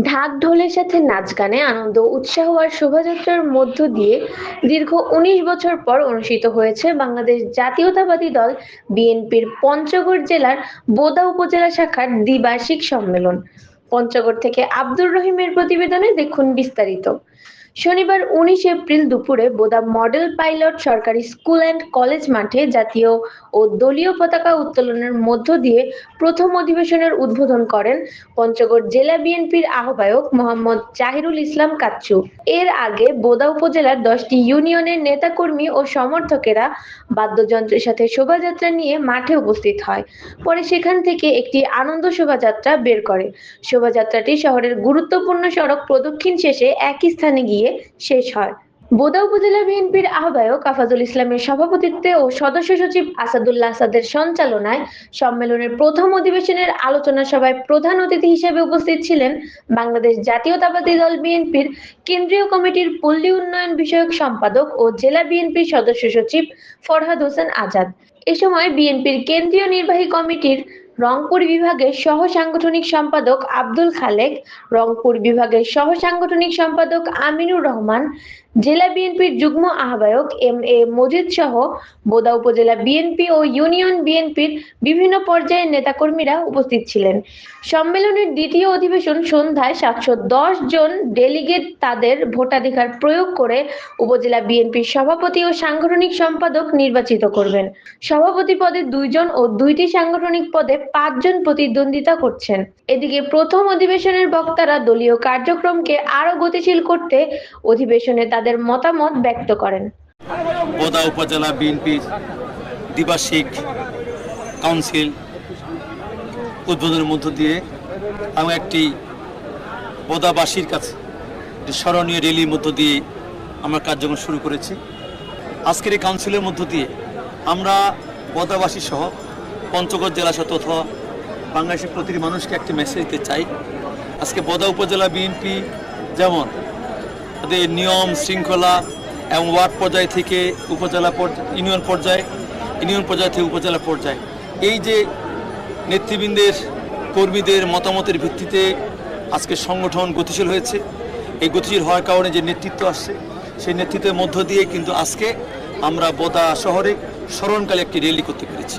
ঢাক ঢোলের সাথে নাচ গানে আনন্দ উৎসাহ আর শোভাযাত্রার মধ্য দিয়ে দীর্ঘ উনিশ বছর পর অনুষ্ঠিত হয়েছে বাংলাদেশ জাতীয়তাবাদী দল বিএনপির পঞ্চগড় জেলার বোদা উপজেলা শাখার দ্বিবার্ষিক সম্মেলন। পঞ্চগড় থেকে আব্দুর রহিমের প্রতিবেদনে দেখুন বিস্তারিত। শনিবার উনিশ এপ্রিল দুপুরে বোদা মডেল পাইলট সরকারি স্কুল অ্যান্ড কলেজ মাঠে জাতীয় ও দলীয় পতাকা উত্তোলনের মধ্য দিয়ে প্রথম অধিবেশনের উদ্বোধন করেন পঞ্চগড় জেলা বিএনপির আহ্বায়ক মোহাম্মদ জাহিরুল ইসলাম কাচ্চু। এর আগে বোদা উপজেলার দশটি ইউনিয়নের নেতাকর্মী ও সমর্থকেরা বাদ্যযন্ত্রের সাথে শোভাযাত্রা নিয়ে মাঠে উপস্থিত হয়। পরে সেখান থেকে একটি আনন্দ শোভাযাত্রা বের করে। শোভাযাত্রাটি শহরের গুরুত্বপূর্ণ সড়ক প্রদক্ষিণ শেষে একই স্থানে গিয়ে শেষ হয়। বোদা উপজেলা বিএনপির আহ্বায়ক আফাজুল ইসলামের সভাপতিত্বে ও সদস্য সচিব আসাদুল্লাহ আসাদের সঞ্চালনায় সম্মেলনের প্রথম অধিবেশনের আলোচনা সভায় প্রধান অতিথি হিসেবে উপস্থিত ছিলেন বাংলাদেশ জাতীয়তাবাদী দল বিএনপির কেন্দ্রীয় কমিটির পল্লী উন্নয়ন বিষয়ক সম্পাদক ও জেলা বিএনপির সদস্য সচিব ফরহাদ হোসেন আজাদ। এ সময় বিএনপির কেন্দ্রীয় নির্বাহী কমিটির রংপুর বিভাগের সহ সাংগঠনিক সম্পাদক আব্দুল খালেক, রংপুর বিভাগের সহ সাংগঠনিক সম্পাদক আমিনুর রহমান, জেলা বিএনপির যুগ্ম আহ্বায়ক এম এ মজিদ সহ বোদা উপজেলা বিএনপি ও ইউনিয়ন বিএনপির বিভিন্ন পর্যায়ের নেতাকর্মীরা উপস্থিত ছিলেন। সম্মেলনের দ্বিতীয় অধিবেশন সন্ধ্যায় সাতশো দশ জন ডেলিগেট তাদের ভোটাধিকার প্রয়োগ করে উপজেলা বিএনপির সভাপতি ও সাংগঠনিক সম্পাদক নির্বাচিত করবেন। সভাপতি পদে দুইজন ও দুইটি সাংগঠনিক পদে পাঁচজন প্রতিদ্বন্দ্বিতা করছেন। এদিকে প্রথম অধিবেশনের বক্তারা দলীয় কার্যক্রমকে আরও গতিশীল করতে অধিবেশনে তাদের মতামত ব্যক্ত করেন। বোদা উপজেলা বিএনপির দ্বিবার্ষিক কাউন্সিল উদ্বোধনের মধ্য দিয়ে আমি একটি বোদাবাসীর কাছে স্মরণীয় র্যালির মধ্য দিয়ে আমরা কার্যক্রম শুরু করেছি। আজকের এই কাউন্সিলের মধ্য দিয়ে আমরা বোদাবাসী সহ পঞ্চগড় জেলা সহ তথা বাংলাদেশের প্রতিটি মানুষকে একটি মেসেজ দিতে চাই। আজকে বদা উপজেলা বিএনপি যেমন তাদের নিয়ম, শৃঙ্খলা এবং ওয়ার্ড পর্যায় থেকে উপজেলা ইউনিয়ন পর্যায়ে, ইউনিয়ন পর্যায় থেকে উপজেলা পর্যায়ে। এই যে নেতৃবৃন্দের, কর্মীদের মতামতের ভিত্তিতে আজকে সংগঠন গতিশীল হয়েছে। এই গতিশীল হওয়ার কারণে যে নেতৃত্ব আসছে, সেই নেতৃত্বের মধ্য দিয়ে কিন্তু আজকে আমরা বোদা শহরে স্মরণকালে একটি র্যালি করতে পেরেছি।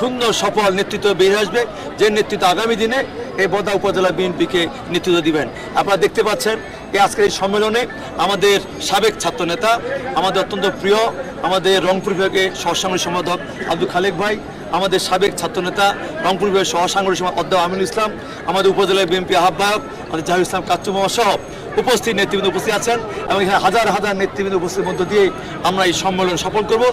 সুন্দর সফল নেতৃত্ব বেরিয়ে আসবে। যে নেতৃত্ব আগামী দিনে এই বদা উপজেলা বিএনপিকে নেতৃত্ব দিবেন। আপনারা দেখতে পাচ্ছেন এই আজকের এই সম্মেলনে আমাদের সাবেক ছাত্রনেতা, আমাদের অত্যন্ত প্রিয়, আমাদের রংপুর বিভাগের সহসাংগঠনিক সম্পাদক আব্দুল খালেক ভাই, আমাদের সাবেক ছাত্রনেতা, রংপুর বিভাগের সহসাংগঠনিক সম্পাদক অধ্যাপক আমিনুল ইসলাম, আমাদের উপজেলা বিএনপি আহ্বায়ক, আমাদের জাহির ইসলাম কাচ্চু সহ উপস্থিত নেতৃবৃন্দ উপস্থিত আছেন এবং এখানে হাজার হাজার নেতৃবৃন্দ উপস্থিতির মধ্য দিয়ে আমরা এই সম্মেলন সফল করব।